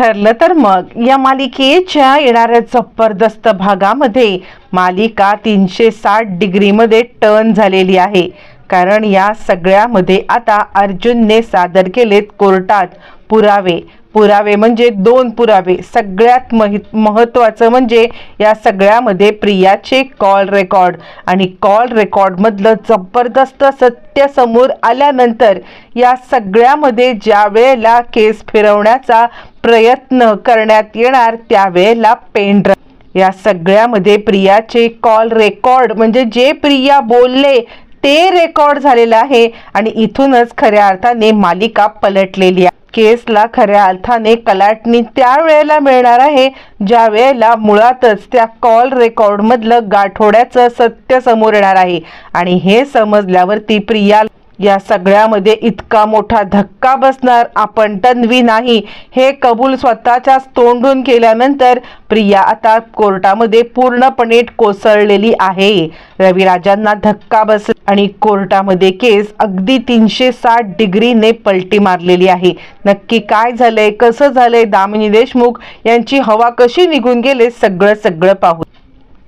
ठरलं तर मग. या मालिकेच्या येणाऱ्या जबरदस्त भागामध्ये मालिका तीनशे साठ डिग्रीमध्ये टर्न झालेली आहे. कारण या सगळ्यामध्ये आता अर्जुनने सादर केलेत कोर्टात पुरावे. पुरावे म्हणजे दोन पुरावे. सगळ्यात महि महत्त्वाचं म्हणजे या सगळ्यामध्ये प्रियाचे कॉल रेकॉर्ड आणि कॉल रेकॉर्डमधलं जबरदस्त सत्य समोर आल्यानंतर या सगळ्यामध्ये ज्या वेळेला केस फिरवण्याचा प्रयत्न करण्यात येणार त्यावेळेला पेंड्र या सगळ्यामध्ये प्रियाचे कॉल रेकॉर्ड म्हणजे जे प्रिया बोलले ते रेकॉर्ड झालेलं आहे आणि इथूनच खऱ्या अर्थाने मालिका पलटलेली आहे. केसला खऱ्या अर्थाने कलाटणी त्या वेळेला मिळणार आहे ज्या वेळेला मुळातच त्या कॉल रेकॉर्डमधलं गाठोड्याचं सत्य समोर येणार आहे. आणि हे समजल्यावरती प्रिया या सगळ्यामध्ये इतका मोठा धक्का बसणार आपण तन्वी नाही. हे कबूल स्वतःच्याच तोंडून केल्यानंतर प्रिया आता कोर्टामध्ये पूर्णपणे कोसळलेली आहे. रविराजांना धक्का बस आणि कोर्टामध्ये केस अगदी तीनशे साठ डिग्रीने पलटी मारलेली आहे. नक्की काय झालंय कसं झालंय दामिनी देशमुख यांची हवा कशी निघून गेले सगळं सगळं पाहू.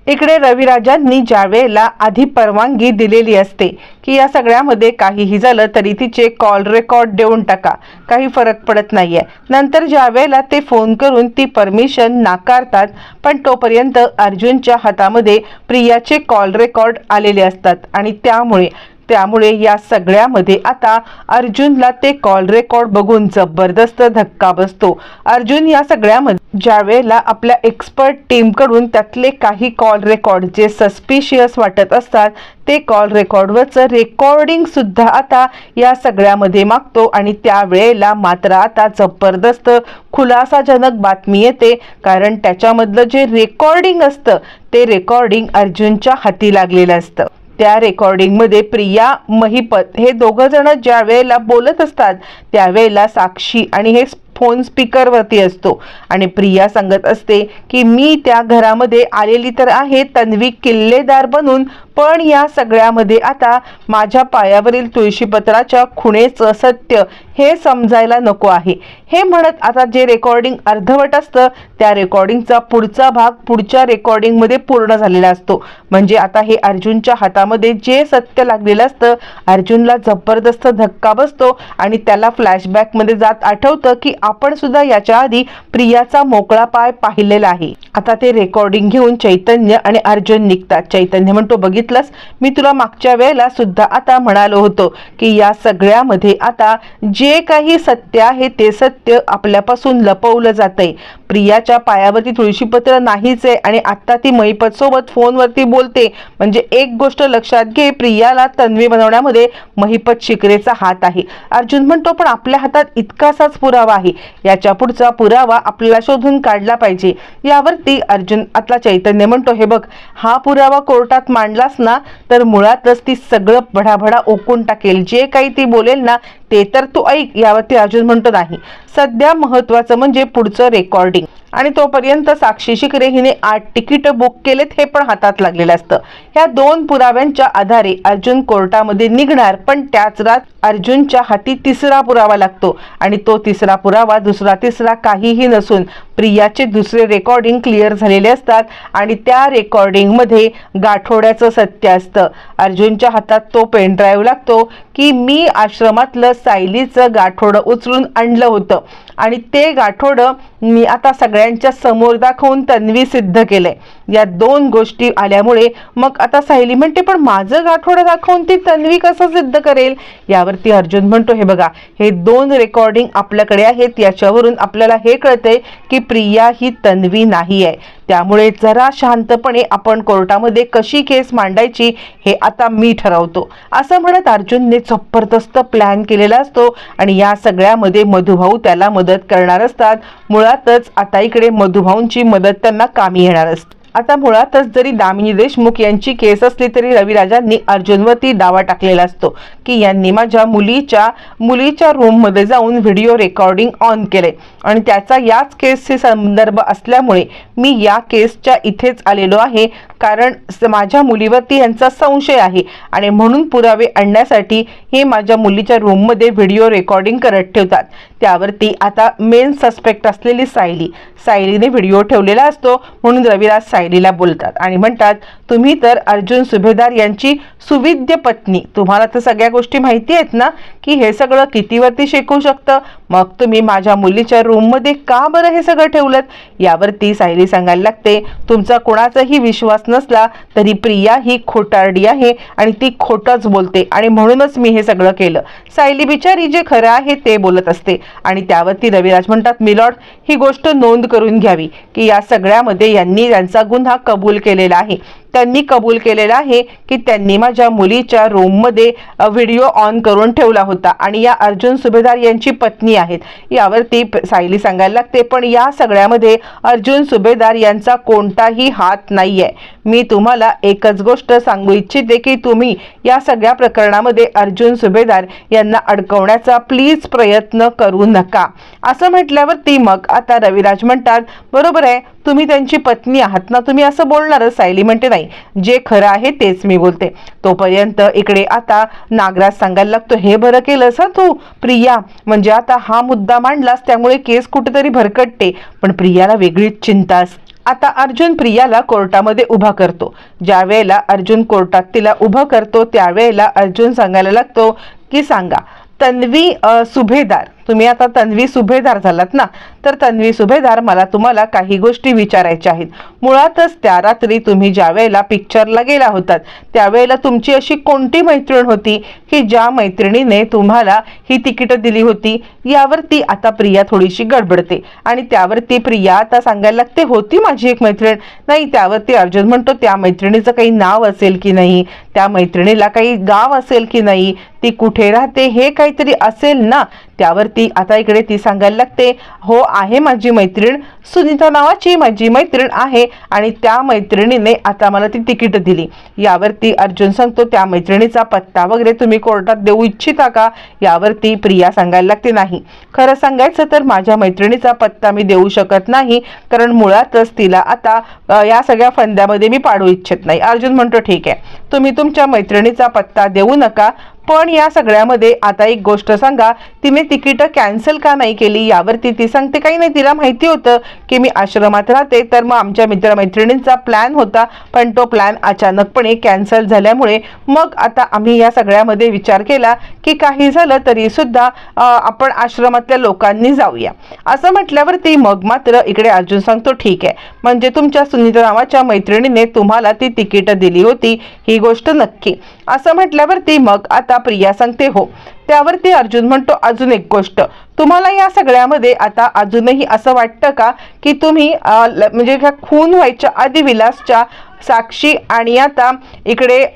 इकडे रविराजांनी ज्या वेळेला आधी परवानगी दिलेली असते की या सगळ्यामध्ये काहीही झालं तरी तिचे कॉल रेकॉर्ड देऊन टाका. काही फरक पडत नाही आहे नंतर ज्या वेळेला ते फोन करून ती परमिशन नाकारतात पण तोपर्यंत अर्जुनच्या हातामध्ये प्रियाचे कॉल रेकॉर्ड आलेले असतात आणि त्यामुळे त्यामुळे या सगळ्यामध्ये आता अर्जुनला ते कॉल रेकॉर्ड बघून जबरदस्त धक्का बसतो. अर्जुन या सगळ्यामध्ये ज्या वेळेला आपल्या एक्सपर्ट टीमकडून त्यातले काही कॉल रेकॉर्ड जे सस्पिशियस वाटत असतात ते कॉल रेकॉर्डवरचं रेकॉर्डिंग सुद्धा आता या सगळ्यामध्ये मागतो आणि त्यावेळेला मात्र आता जबरदस्त खुलासाजनक बातमी येते. कारण त्याच्यामधलं जे रेकॉर्डिंग असतं ते रेकॉर्डिंग अर्जुनच्या हाती लागलेलं असतं. त्या रेकॉर्डिंगमध्ये प्रिया महिपत हे दोघं जण ज्या वेळेला बोलत असतात त्यावेळेला साक्षी आणि हे फोन स्पीकरवरती असतो. आणि प्रिया सांगत असते की मी त्या घरामध्ये आलेली तर आहे तन्वी किल्लेदार बनून पण या सगळ्यामध्ये आता माझ्या पायावरील तुळशीपत्राच्या खुणेचं सत्य हे समजायला नको आहे. हे म्हणत आता जे रेकॉर्डिंग अर्धवट असतं त्या रेकॉर्डिंगचा पुढचा भाग पुढच्या रेकॉर्डिंगमध्ये पूर्ण झालेला असतो. म्हणजे आता हे अर्जुनच्या हातामध्ये जे सत्य लागलेलं असतं अर्जुनला जबरदस्त धक्का बसतो आणि त्याला फ्लॅशबॅकमध्ये जात आठवतं की आपण सुद्धा याच्या आधी प्रियाचा मोकळा पाय पाहिलेला आहे. आता ते रेकॉर्डिंग घेऊन चैतन्य आणि अर्जुन निघतात. चैतन्य म्हणतो सांगितलंस. मी तुला मागच्या वेळेला सुद्धा आता म्हणालो होतो की या सगळ्यामध्ये आता जे काही सत्य आहे ते सत्य आपल्यापासून लपवलं जातंय. प्रियाच्या पायावरती तुळशीपत्र नाहीच आहे आणि आत्ता ती मैपत सोबत फोनवरती बोलते. म्हणजे एक गोष्ट लक्षात घे प्रियाला तन्वी बनवण्यामध्ये महिपत शिकरेचा हात आहे. अर्जुन म्हणतो पण आपल्या हातात इतकासाच पुरावा आहे. याच्या पुढचा पुरावा आपल्याला शोधून काढला पाहिजे. यावरती अर्जुन आतला चैतन्य म्हणतो हे बघ हा पुरावा कोर्टात मांडलास ना तर मुळातच ती सगळं भडाभडा ओकून टाकेल. जे काही ती बोलेल ना ते तर तू ऐक यावरती अर्जुन म्हणतो नाही. सध्या महत्वाचं म्हणजे पुढचं रेकॉर्डिंग आणि तोपर्यंत साक्षी शिकरे हिने आठ तिकीट बुक केलेत हे पण हातात लागलेलं असतं. ह्या दोन पुराव्यांच्या आधारे अर्जुन कोर्टामध्ये निघणार पण त्याच रात अर्जुनच्या हाती तिसरा पुरावा लागतो. आणि तो तिसरा पुरावा दुसरा तिसरा काहीही नसून प्रियाचे दुसरे रेकॉर्डिंग क्लिअर झालेले असतात आणि त्या रेकॉर्डिंगमध्ये गाठोड्याचं सत्य असतं. अर्जुनच्या हातात तो पेन ड्राईव्ह लागतो की मी आश्रमातलं सायलीचं गाठोडं उचलून आणलं होतं. आणि ते गाठोडं मी आता सगळ्यांच्या समोर दाखवून तन्वी सिद्ध केलंय. या दोन गोष्टी आल्यामुळे मग आता सायली म्हणते पण माझं गाठोडं दाखवून ती तन्वी कसं सिद्ध करेल? यावरती अर्जुन म्हणतो हे बघा हे दोन रेकॉर्डिंग आपल्याकडे आहेत. याच्यावरून आपल्याला हे कळतंय की प्रिया ही तन्वी नाही आहे त्यामुळे जरा शांतपणे आपण कोर्टामध्ये कशी केस मांडायची हे आता मी ठरवतो. असं म्हणत अर्जुनने जबरदस्त प्लॅन केलेला असतो आणि या सगळ्यामध्ये मधुभाऊ त्याला मदत करणार असतात. मुळातच आता इकडे मधुभाऊंची मदत त्यांना कामी येणार असते. आता मुळातच जरी दामिनी देशमुख यांची केस असली तरी रविराजांनी अर्जुनवरती दावा टाकलेला असतो की यांनी माझ्या मुलीच्या मुलीच्या रूममध्ये जाऊन व्हिडिओ रेकॉर्डिंग ऑन केले. आणि त्याचा याच केसचे संदर्भ असल्यामुळे मी या केसच्या इथेच आलेलो आहे. कारण स- माझ्या मुलीवरती यांचा संशय आहे. आणि म्हणून पुरावे आणण्यासाठी हे माझ्या मुलीच्या रूममध्ये व्हिडिओ रेकॉर्डिंग करत ठेवतात. त्यावरती आता मेन सस्पेक्ट असलेली सायली. सायलीने व्हिडिओ ठेवलेला असतो. म्हणून रविराज सायलीला बोलतात आणि म्हणतात तुम्ही तर अर्जुन सुभेदार यांची सुविद्य पत्नी. तुम्हाला तर सगळ्या गोष्टी माहिती आहेत ना? की हे सगळं कितीवरती शिकू शकतं? मग तुम्ही माझ्या मुलीच्या रूममध्ये का बरं हे सगळं ठेवलं यावरती सायली सांगायला लागते तुमचा कोणाचाही विश्वास नसला तरी प्रिया ही खोटारडी आहे आणि ती खोटंच बोलते आणि म्हणूनच मी हे सगळं केलं. सायली बिचारी जे खरं आहे ते बोलत असते आणि त्यावरती रविराज म्हणतात मिलॉर्ड ही गोष्ट नोंद करून घ्यावी की या सगळ्यामध्ये यांनी त्यांचा गुन्हा कबूल केलेला आहे. त्यांनी कबूल केलेला आहे की त्यांनी माझ्या मुलीच्या रूममध्ये व्हिडिओ ऑन करून ठेवला होता. आणि या अर्जुन सुभेदार यांची पत्नी आहेत. यावरती प- सायली सांगायला लागते पण या सगळ्यामध्ये अर्जुन सुभेदार यांचा कोणताही हात नाही आहे मी तुम्हाला एकच गोष्ट सांगू इच्छिते की तुम्ही या सगळ्या प्रकरणामध्ये अर्जुन सुभेदार यांना अडकवण्याचा प्लीज प्रयत्न करू नका. असं म्हटल्यावरती मग आता रविराज म्हणतात बरोबर आहे तुम्ही त्यांची पत्नी आहात ना तुम्ही असं बोलणारच सायली. म्हणते नाही जे खरं आहे तेच मी बोलते. तोपर्यंत इकडे आता नागराज सांगायला लागतो हे बरं केलंस हा तू प्रिया. म्हणजे आता हा मुद्दा मांडलास त्यामुळे केस कुठेतरी भरकटते. पण प्रियाला वेगळीच चिंता असते आता अर्जुन प्रियाला कोर्टामध्ये उभा करतो. ज्या वेळेला अर्जुन कोर्टात तिला उभं करतो त्यावेळेला अर्जुन सांगायला लागतो की सांगा तन्वी सुभेदार तुम्ही आता तन्वी सुभेदार झालात ना तर तन्वी सुभेदार मला तुम्हाला काही गोष्टी विचारायच्या आहेत. मुळातच त्या रात्री तुम्ही ज्या वेळेला पिक्चरला गेला होतात त्यावेळेला तुमची अशी कोणती मैत्रीण होती? की ज्या मैत्रिणीने तुम्हाला ही तिकीटं दिली होती? यावरती आता प्रिया थोडीशी गडबडते. आणि त्यावरती प्रिया आता सांगायला लागते होती माझी एक मैत्रीण. नाही त्यावरती अर्जुन म्हणतो त्या मैत्रिणीचं काही नाव असेल की नाही? त्या मैत्रिणीला काही गाव असेल की नाही? ती कुठे राहते? हे काहीतरी असेल ना? त्यावर ती आता इकडे ती सांगायला लागते हो आहे माझी मैत्रीण सुनीता नावाची माझी मैत्रीण आहे आणि त्या मैत्रिणीने आता मला ती तिकीट दिली. यावरती अर्जुन सांगतो त्या मैत्रिणीचा पत्ता वगैरे तुम्ही कोर्टात देऊ इच्छिता का? यावरती प्रिया सांगायला लागते नाही. खरं सांगायचं तर माझ्या मैत्रिणीचा पत्ता मी देऊ शकत नाही कारण मुळातच तिला आता या सगळ्या फंद्यामध्ये मी पाडू इच्छित नाही. अर्जुन म्हणतो ठीक आहे. तुम्ही तुमच्या मैत्रिणीचा पत्ता देऊ नका पण या सगळ्यामध्ये आता एक गोष्ट सांगा तिने तिकीटं कॅन्सल का नाही केली? यावरती ती सांगते काही नाही तिला माहिती होतं की मी आश्रमात राहते तर मग आमच्या मित्रमैत्रिणींचा प्लॅन होता पण तो प्लॅन अचानकपणे कॅन्सल झाल्यामुळे मग आता आम्ही या सगळ्यामध्ये विचार केला की काही झालं तरीसुद्धा आपण आश्रमातल्या लोकांनी जाऊया. असं म्हटल्यावरती मग मात्र इकडे अर्जुन सांगतो ठीक आहे. म्हणजे तुमच्या सुनीता नावाच्या मैत्रिणीने तुम्हाला ती तिकीटं दिली होती ही गोष्ट नक्की. असं म्हटल्यावरती मग आता प्रिया सांगते हो. त्यावरती अर्जुन म्हणतो अजून एक गोष्ट. तुम्हाला या सगळ्यामध्ये आता अजूनही असं वाटतं का की तुम्ही ल- म्हणजे ह्या खून व्हायच्या आधी विलासच्या साक्षी आणि आता इकडे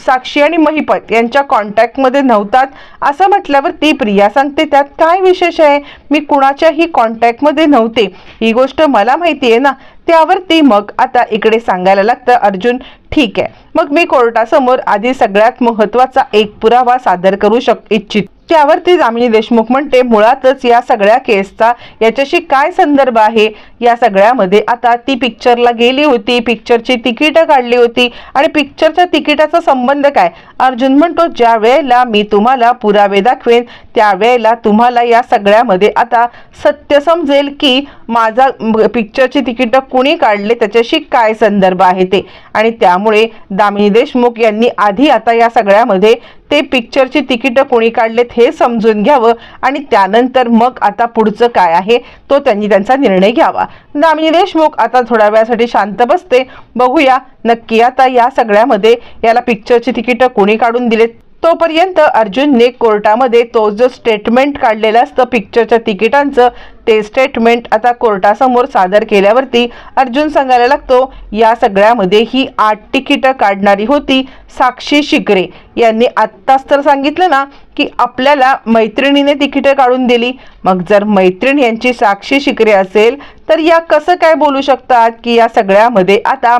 साक्षी आणि महिपत यांच्या कॉन्टॅक्टमध्ये नव्हतात? असं म्हटल्यावर ती प्रिया सांगते त्यात काय विशेष आहे? मी कुणाच्याही कॉन्टॅक्टमध्ये नव्हते. ही गोष्ट मला माहिती आहे ना. त्यावरती मग आता इकडे सांगायला लागतं अर्जुन ठीक आहे. मग मी कोर्टासमोर आधी सगळ्यात महत्त्वाचा एक पुरावा सादर करू शक इच्छित त्यावरती दामिनी देशमुख म्हणते मुळातच या सगळ्या केसचा याच्याशी काय संदर्भ आहे? या सगळ्यामध्ये आता ती पिक्चरला गेली होती पिक्चरची तिकीटं काढली होती आणि पिक्चरच्या तिकिटाचा संबंध काय? अर्जुन म्हणतो ज्या वेळेला मी तुम्हाला पुरावे दाखवेन त्यावेळेला तुम्हाला या सगळ्यामध्ये आता सत्य समजेल की माझा पिक्चरची तिकीटं कुणी काढले त्याच्याशी काय संदर्भ आहे ते? आणि त्यामुळे दामिनी देशमुख यांनी आधी आता या सगळ्यामध्ये ते पिक्चरची तिकीटं कोणी काढलेत हे समजून घ्यावं आणि त्यानंतर मग आता पुढचं काय आहे तो त्यांनी त्यांचा निर्णय घ्यावा. दामिनी देशमुख आता थोड्या वेळासाठी शांत बसते. बघूया नक्की आता या सगळ्यामध्ये याला पिक्चरची तिकीटं कोणी काढून दिलेत? तोपर्यंत अर्जुनने कोर्टामध्ये तो जो स्टेटमेंट काढलेला असतं पिक्चरच्या तिकिटांचं ते स्टेटमेंट आता कोर्टासमोर सादर केल्यावरती अर्जुन सांगायला लागतो या सगळ्यामध्ये ही आठ तिकीटं काढणारी होती साक्षी शिकरे यांनी आत्ताच तर सांगितलं ना की आपल्याला मैत्रिणीने तिकीटं काढून दिली. मग जर मैत्रीण यांची साक्षी शिकरे असेल तर या कसं काय बोलू शकतात की या सगळ्यामध्ये आता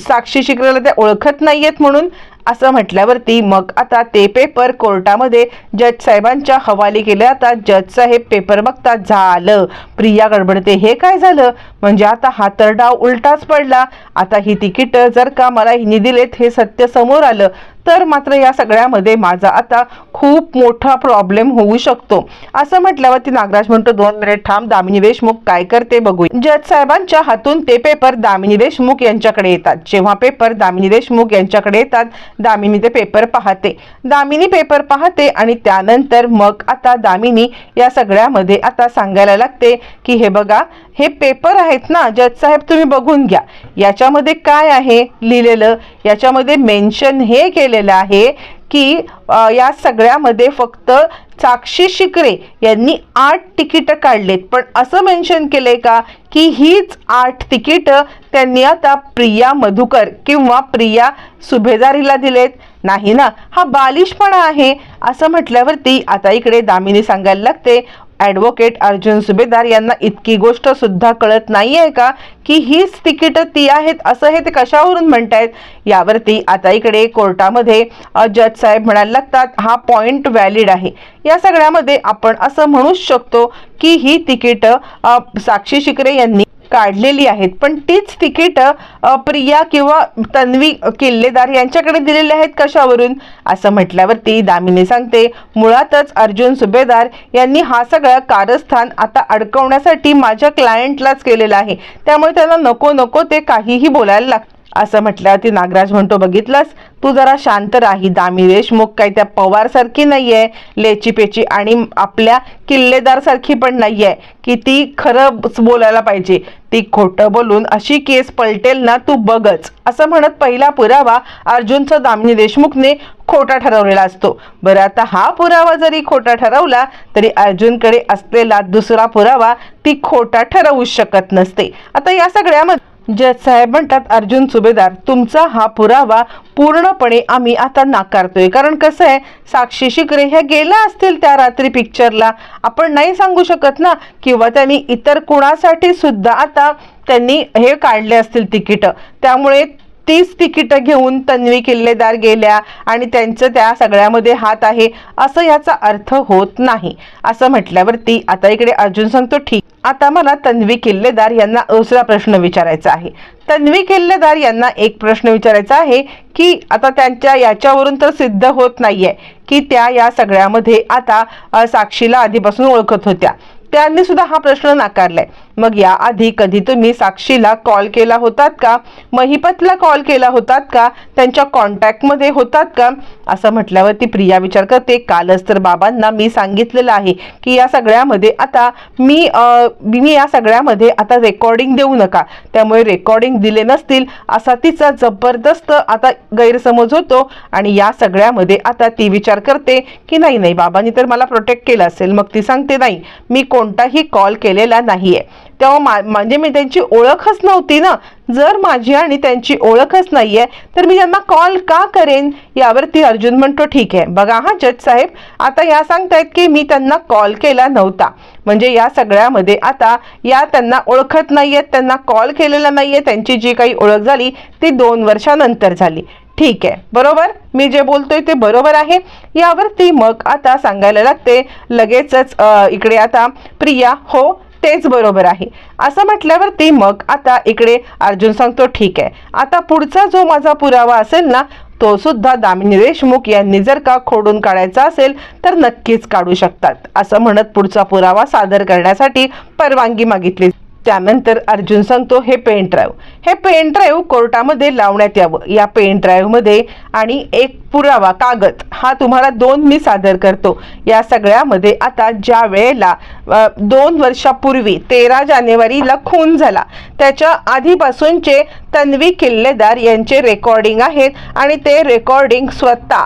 साक्षी शिकरेला त्या ओळखत नाही आहेत म्हणून असं म्हटल्यावरती मग आता ते पेपर कोर्टामध्ये जज साहेबांच्या हवाली केले. आता जज साहेब पेपर बघता झालं. प्रिया गडबडते हे काय झालं? म्हणजे आता हा तर डाव उलटाच पडला. आता ही तिकीट जर का मला हिने दिलेत हे सत्य समोर आलं तर मात्र या सगळ्यामध्ये माझा आता खूप मोठा प्रॉब्लेम होऊ शकतो. असं म्हटल्यावरती नागराज म्हणतो दोन मिनिट थांब दामिनी देशमुख काय करते बघू जज साहेबांच्या हातून ते पेपर दामिनी देशमुख यांच्याकडे येतात. जेव्हा पेपर दामिनी देशमुख यांच्याकडे येतात दामिनी ते पेपर पाहते. दामिनी पेपर पाहते आणि त्यानंतर मग आता दामिनी या सगळ्यामध्ये आता सांगायला लागते की हे बघा हे पेपर आहेत ना जज साहेब तुम्ही बघून घ्या. याच्यामध्ये काय आहे लिहिलेलं? याच्यामध्ये मेन्शन हे केलेलं आहे की या सगळ्यामध्ये फक्त साक्षी शिकरे यांनी आठ तिकीटं काढलेत. पण असं मेन्शन केलंय का? की हीच आठ तिकीटं त्यांनी आता प्रिया मधुकर किंवा प्रिया सुभेदारीला दिलेत. नाही ना? हा बालिशपणा आहे. असं म्हटल्यावरती आता इकडे दामिनी सांगायला लागते. ॲडव्होकेट अर्जुन सुभेदार यांना इतकी गोष्ट सुद्धा कळत नाही आहे का? की हीच तिकीटं ती आहेत असं हे ते कशावरून म्हणतायत? यावरती आता इकडे कोर्टामध्ये जज साहेब म्हणायला लागतात हा पॉइंट व्हॅलिड आहे. या सगळ्यामध्ये आपण असं म्हणूच शकतो की ही तिकीटं साक्षी शिकरे यांनी काढलेली आहेत. पण तीच तिकीटं प्रिया किंवा तन्वी किल्लेदार यांच्याकडे दिलेली आहेत कशावरून? असं म्हटल्यावरती दामिनी सांगते मुळातच अर्जुन सुभेदार यांनी हा सगळा कारस्थान आता अडकवण्यासाठी माझ्या क्लायंटलाच केलेलं आहे. त्यामुळे त्यांना नको नको ते काहीही बोलायला लागतं असं म्हटल्यावर ती नागराज म्हणतो बघितलंस? तू जरा शांत राही. दामी देशमुख काही त्या पवारसारखी नाही आहे लेची पेची आणि आपल्या किल्लेदारसारखी पण नाही आहे की ती खरं बोलायला पाहिजे. ती खोटं बोलून अशी केस पलटेल ना तू बघच. असं म्हणत पहिला पुरावा अर्जुनचा दामिनी देशमुखने खोटा ठरवलेला असतो. बरं आता हा पुरावा जरी खोटा ठरवला तरी अर्जुनकडे असलेला दुसरा पुरावा ती खोटा ठरवूच शकत नसते. आता या सगळ्यामध्ये जज साहेब म्हणतात अर्जुन सुभेदार तुमचा हा पुरावा पूर्णपणे आम्ही आता नाकारतोय. कारण कसं आहे साक्षी शिकरे ह्या गेल्या असतील त्या रात्री पिक्चरला आपण नाही सांगू शकत ना किंवा त्यांनी इतर कुणासाठी सुद्धा आता त्यांनी हे काढले असतील तिकीटं. त्यामुळे तीच तिकीटं घेऊन तन्वी किल्लेदार गेल्या आणि त्यांचं त्या सगळ्यामध्ये हात आहे असं याचा अर्थ होत नाही. असं म्हटल्यावरती आता इकडे अर्जुन सांगतो ठीक आता मला तन्वी किल्लेदार यांना दुसरा प्रश्न विचारायचा आहे. तन्वी किल्लेदार यांना एक प्रश्न विचारायचा आहे की आता त्यांच्या याच्यावरून तर सिद्ध होत नाहीये की त्या या सगळ्यामध्ये आता साक्षीला आधीपासून ओळखत होत्या. त्यांनी सुद्धा हा प्रश्न नाकारलाय. मग याआधी कधी तुम्ही साक्षीला कॉल केला होतात का? महिपतला कॉल केला होतात का? त्यांच्या कॉन्टॅक्टमध्ये होतात का? असं म्हटल्यावरती प्रिया विचार करते कालच तर बाबांना मी सांगितलेलं आहे की या सगळ्यामध्ये आता मी मी या सगळ्यामध्ये आता रेकॉर्डिंग देऊ नका. त्यामुळे रेकॉर्डिंग दिले नसतील असा तिचा जबरदस्त आता गैरसमज होतो आणि या सगळ्यामध्ये आता ती विचार करते की नाही नाही बाबांनी तर मला प्रोटेक्ट केलं असेल. मग ती सांगते नाही मी कोणताही कॉल केलेला नाहीये. तेव्हा मा म्हणजे मी त्यांची ओळखच नव्हती ना. जर माझी आणि त्यांची ओळखच नाहीये तर मी त्यांना कॉल का करेन? यावरती अर्जुन म्हणतो ठीक आहे. बघा हा जज साहेब आता या सांगतायत की मी त्यांना कॉल केला नव्हता. म्हणजे या सगळ्यामध्ये आता या त्यांना ओळखत नाहीयेत त्यांना कॉल केलेला नाहीये त्यांची जी काही ओळख झाली ती दोन वर्षानंतर झाली. ठीक आहे. बरोबर? मी जे बोलतोय ते बरोबर आहे. यावरती मग आता सांगायला लागते. लगेचच इकडे आता प्रिया हो तेच बरोबर आहे. असं म्हटल्यावरती मग आता इकडे अर्जुन सांगतो ठीक आहे. आता पुढचा जो माझा पुरावा असेल ना तो सुद्धा दामिनी देशमुख यांनी जर का खोडून काढायचा असेल तर नक्कीच काढू शकतात. असं म्हणत पुढचा पुरावा सादर करण्यासाठी परवानगी मागितली. त्यानंतर अर्जुन सांगतो हे पेन ड्राईव्ह हे पेन ड्राईव्ह कोर्टामध्ये लावण्यात यावं. या पेन ड्राईव्हमध्ये आणि एक पुरावा कागद हा तुम्हाला दोन मी सादर करतो. या सगळ्यामध्ये आता ज्या वेळेला दोन वर्षापूर्वी तेरा जानेवारीला खून झाला त्याच्या आधीपासूनचे तन्वी किल्लेदार यांचे रेकॉर्डिंग आहेत आणि ते रेकॉर्डिंग स्वतः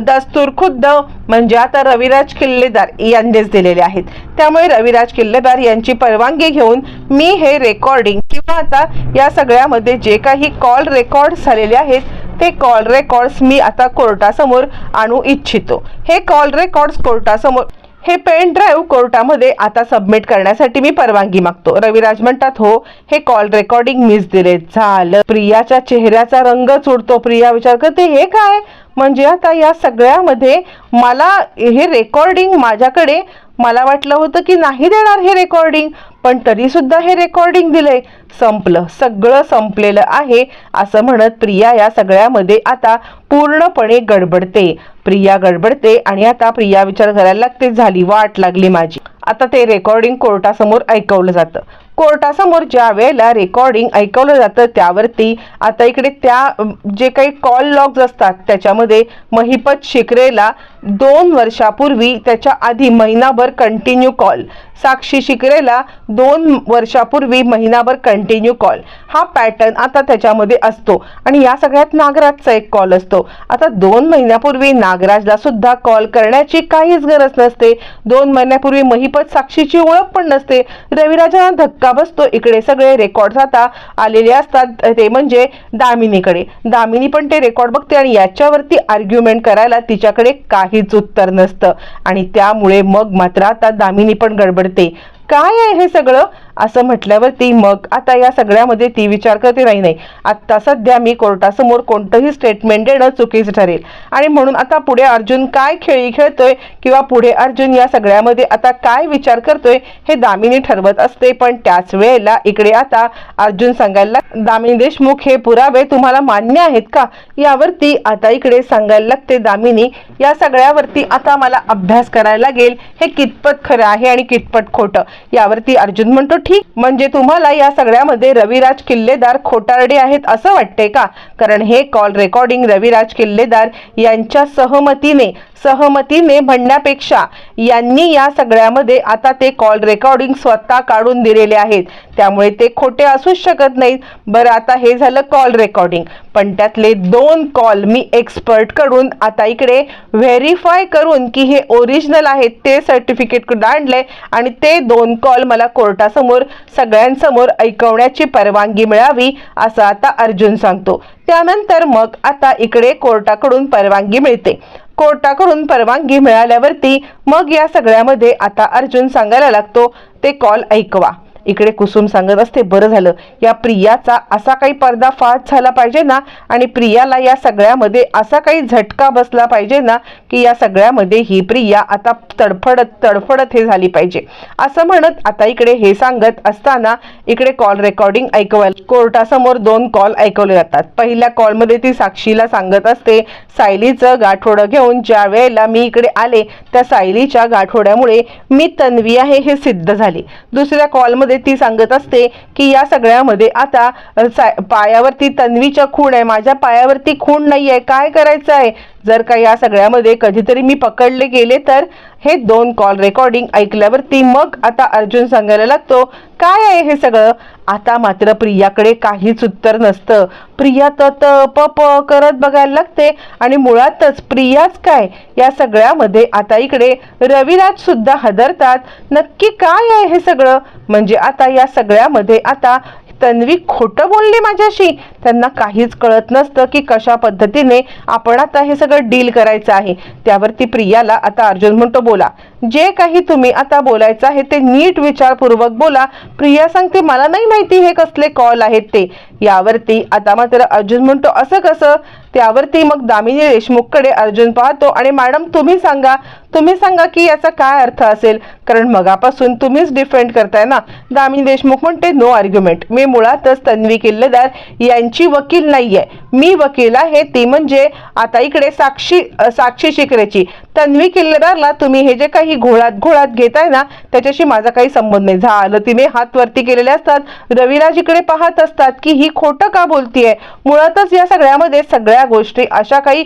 दस्तूर खुद्द म्हणजे आता रविराज किल्लेदार यांनीच दिलेले आहेत. त्यामुळे रविराज किल्लेदार यांची परवानगी घेऊन मी हे रेकॉर्डिंग किंवा आता या सगळ्यामध्ये जे काही कॉल रेकॉर्ड झालेले आहेत ते कॉल रेकॉर्ड्स मी आता कोर्टासमोर आणू इच्छितो. हे कॉल रेकॉर्ड्स कोर्टासमोर हे पेन ड्राईव्ह कोर्टामध्ये आता सबमिट करण्यासाठी मी परवानगी मागतो. रविराज म्हणतात हो हे कॉल रेकॉर्डिंग मीच दिले. झालं. प्रियाच्या चेहऱ्याचा रंगच उडतो प्रिया विचार करते हे काय? म्हणजे आता या सगळ्यामध्ये मला हे रेकॉर्डिंग माझ्याकडे मला वाटलं होतं की नाही देणार हे रेकॉर्डिंग? पण तरी सुद्धा हे रेकॉर्डिंग दिलंय. संपलं. सगळं संपलेलं आहे असं म्हणत प्रिया या सगळ्यामध्ये आता पूर्णपणे गडबडते. प्रिया गडबडते आणि आता प्रिया विचार करायला लागते झाली वाट लागली माझी. आता ते रेकॉर्डिंग कोर्टासमोर ऐकवलं जातं. कोर्टासमोर ज्या वेळेला रेकॉर्डिंग ऐकवलं जातं त्यावरती आता इकडे त्या जे काही कॉल लॉग्स असतात त्याच्यामध्ये महिपत शिकरेला दोन वर्षापूर्वी त्याच्या आधी महिनाभर कंटिन्यू कॉल साक्षी शिकरेला दोन वर्षापूर्वी महिनाभर कंटिन्यू कॉल हा पॅटर्न आता त्याच्यामध्ये असतो. आणि या सगळ्यात नागराजचा एक कॉल असतो. आता दोन महिन्यापूर्वी नागराजला सुद्धा कॉल करण्याची काहीच गरज नसते. दोन महिन्यापूर्वी महिपत साक्षीची ओळख पण नसते. रविराजांना धक्का बसतो. इकडे सगळे रेकॉर्ड आता आलेले असतात. ते म्हणजे दामिनीकडे. दामिनी पण ते रेकॉर्ड बघते आणि याच्यावरती आर्ग्युमेंट करायला तिच्याकडे काहीच उत्तर नसतं. आणि त्यामुळे मग मात्र आता दामिनी पण गडबड गडबडते काय आहे हे सगळं? असं म्हटल्यावरती मग आता या सगळ्यामध्ये ती विचार करते नाही नाही आत्ता सध्या मी कोर्टासमोर कोणतंही स्टेटमेंट देणं चुकीचं ठरेल. आणि म्हणून आता पुढे अर्जुन काय खेळी खेळतोय किंवा पुढे अर्जुन या सगळ्यामध्ये आता काय विचार करतोय हे दामिनी ठरवत असते. पण त्याच वेळेला इकडे आता अर्जुन सांगायला लाग- दामिनी देशमुख हे पुरावे तुम्हाला मान्य आहेत का? यावरती आता इकडे सांगायला लागते दामिनी या सगळ्यावरती आता मला अभ्यास करायला लागेल. हे कितपत खरं आहे आणि कितपत खोटं? यावरती अर्जुन म्हणतो ठीक? म्हणजे तुम्हाला या सगळ्यामध्ये रविराज किल्लेदार खोटारडे आहेत असं वाटते का? कारण हे कॉल रेकॉर्डिंग रविराज किल्लेदार यांच्या सहमतीने सहमतीने म्हणण्यापेक्षा यांनी या सगळ्यामध्ये आता ते कॉल रेकॉर्डिंग स्वतः काढून दिलेले आहेत. त्यामुळे ते खोटे असूच शकत नाहीत. बरं आता हे झालं कॉल रेकॉर्डिंग पण त्यातले दोन कॉल मी एक्सपर्टकडून आता इकडे व्हेरीफाय करून की हे ओरिजिनल आहेत ते सर्टिफिकेट आणले आणि ते दोन कॉल मला कोर्टासमोर सगळ्यांसमोर ऐकवण्याची परवानगी मिळावी असं आता अर्जुन सांगतो. त्यानंतर मग आता इकडे कोर्टाकडून परवानगी मिळते. कोर्टाकडून परवानगी मिळाल्यावरती मग या सगळ्यामध्ये आता अर्जुन सांगायला लागतो ते कॉल ऐकवा. इकडे कुसुम सांगत असते बरं झालं. या प्रियाचा असा काही पर्दाफाश झाला पाहिजे ना आणि प्रियाला या सगळ्यामध्ये असा काही झटका बसला पाहिजे ना की या सगळ्यामध्ये ही प्रिया आता तडफडत तडफडत हे झाली पाहिजे. असं म्हणत आता इकडे हे सांगत असताना इकडे कॉल रेकॉर्डिंग ऐकवायला कोर्टासमोर दोन कॉल ऐकवले जातात. पहिल्या कॉलमध्ये ती साक्षीला सांगत असते सायलीचं गाठोडं घेऊन ज्या वेळेला मी इकडे आले त्या सायलीच्या गाठोड्यामुळे मी तन्वी आहे हे सिद्ध झाले. दुसऱ्या कॉलमध्ये ती सांगत असते की या सगळ्यामध्ये आता सा- पायावरती तन्वीच्या खूण आहे. माझ्या पायावरती खूण नाही आहे काय करायचं आहे जर का या सगळ्यामध्ये कधीतरी मी पकडले गेले तर हे दोन कॉल रेकॉर्डिंग ऐकल्यावरती मग आता अर्जुन सांगायला लागतो काय आहे हे सगळं? आता मात्र प्रियाकडे काहीच उत्तर नसतं. प्रिया तत त प प करत बघायला लागते आणि मुळातच प्रियाच काय? या सगळ्यामध्ये आता इकडे रविराज सुद्धा हदरतात नक्की काय आहे हे सगळं? म्हणजे आता या सगळ्यामध्ये आता तन्वी खोटं बोलली माझ्याशी? त्यांना काहीच कळत नसतं की कशा पद्धतीने आपण आता हे सगळं डील करायचं आहे. त्यावरती प्रियाला आता अर्जुन म्हणतो बोला. जे काही तुम्ही आता बोलायचं आहे ते नीट विचारपूर्वक बोला. प्रिया सांगते मला नाही माहिती हे कसले कॉल आहेत ते. यावरती आता मात्र अर्जुन म्हणतो असं कसं? त्यावरती मग दामिनी देशमुखकडे अर्जुन पाहतो आणि मॅडम तुम्ही सांगा. तुम्ही सांगा की याचा काय अर्थ असेल? कारण मगापासून तुम्हीच डिफेंड करताय ना. दामिनी देशमुख म्हणते नो आर्ग्युमेंट मी मुळातच तन्वी किल्लेदार. यांची वकील नाहीये. मी वकील आहे. ती म्हणजे आता इकडे साक्षी साक्षी शिकरेची. तन्वी किल्लेदारला तुम्ही हे जे काही घोळात घोळात घेताय ना त्याच्याशी माझा काही संबंध नाही. झालं तिने हात वरती केलेले असतात. रविराज इकडे पाहत असतात की ही खोटं का बोलतीये? मुळातच या सगळ्यामध्ये सगळ्या गोष्टी अशा काही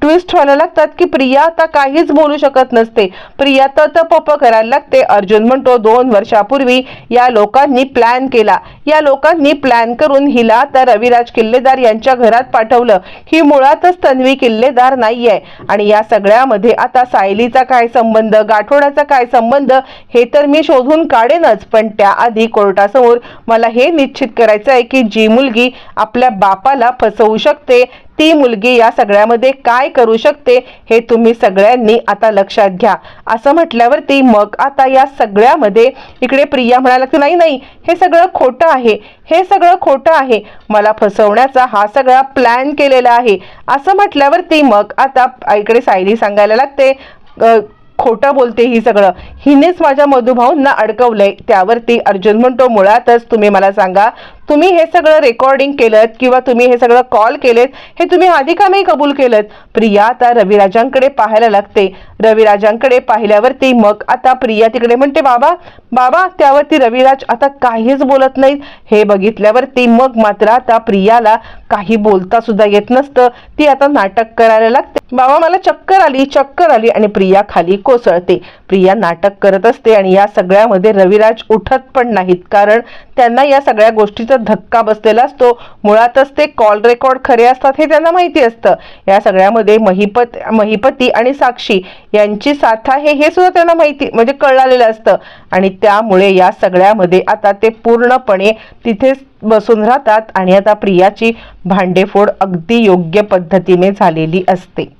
ट्विस्ट व्हायला लागतात की प्रिया आता काहीच बोलू शकत नसते. प्रिया तर पप करायला लागते. अर्जुन म्हणतो दोन वर्षापूर्वी या लोकांनी प्लॅन केला. या लोकांनी प्लॅन करून हिला तर रविराज किल्लेदार यांच्या घरात पाठवलं. ही मुळातच तन्वी किल्लेदार नाहीये. आणि या सगळ्यामध्ये आता सायलीचा काय संबंध राठोडाचा काय संबंध हे तर मी शोधून काढेनच पण त्याआधी कोर्टासमोर मला हे निश्चित करायचं आहे की जी मुलगी आपल्या बापाला फसवू शकते ती मुलगी या सगळ्यामध्ये काय करू शकते हे तुम्ही सगळ्यांनी आता लक्षात घ्या. असं म्हटल्यावरती मग आता या सगळ्यामध्ये इकडे प्रिया म्हणायला की नाही नाही हे सगळं खोटं आहे हे सगळं खोटं आहे मला फसवण्याचा हा सगळा प्लॅन केलेला आहे. असं म्हटल्यावरती मग आता इकडे सायली सांगायला लागते खोटं बोलते ही सगळं. हिनेच माझ्या मधुभाऊंना अडकवलंय. त्यावरती अर्जुन म्हणतो मुळातच तुम्ही मला सांगा तुम्ही हे सगळं रेकॉर्डिंग केलं किंवा तुम्ही हे सगळं कॉल केलेत हे तुम्ही आधी का नाही कबूल केलं प्रिया आता रविराजांकडे पाहायला लागते. रविराजांकडे पाहिल्यावरती मग आता प्रिया तिकडे म्हणते बाबा बाबा त्यावरती रविराज आता काहीच बोलत नाहीत. हे बघितल्यावरती मग मात्र आता प्रियाला काही बोलता सुद्धा येत नसतं. ती आता नाटक करायला लागते. बाबा मला चक्कर आली चक्कर आली. आणि प्रिया खाली कोसळते. प्रिया नाटक करत असते आणि या सगळ्यामध्ये रविराज उठत पण नाहीत. कारण त्यांना या सगळ्या गोष्टीचं धक्का बसलेला असतो मुळातच ते कॉल रेकॉर्ड खरे असतात हे त्यांना माहिती असतं. या सगळ्यामध्ये महिपत महिपती आणि साक्षी यांची साथ आहे हे सुद्धा त्यांना माहिती म्हणजे कळालेलं असतं. आणि त्यामुळे या सगळ्यामध्ये आता ते पूर्णपणे तिथेच बसून राहतात आणि आता प्रियाची भांडेफोड अगदी योग्य पद्धतीने झालेली असते.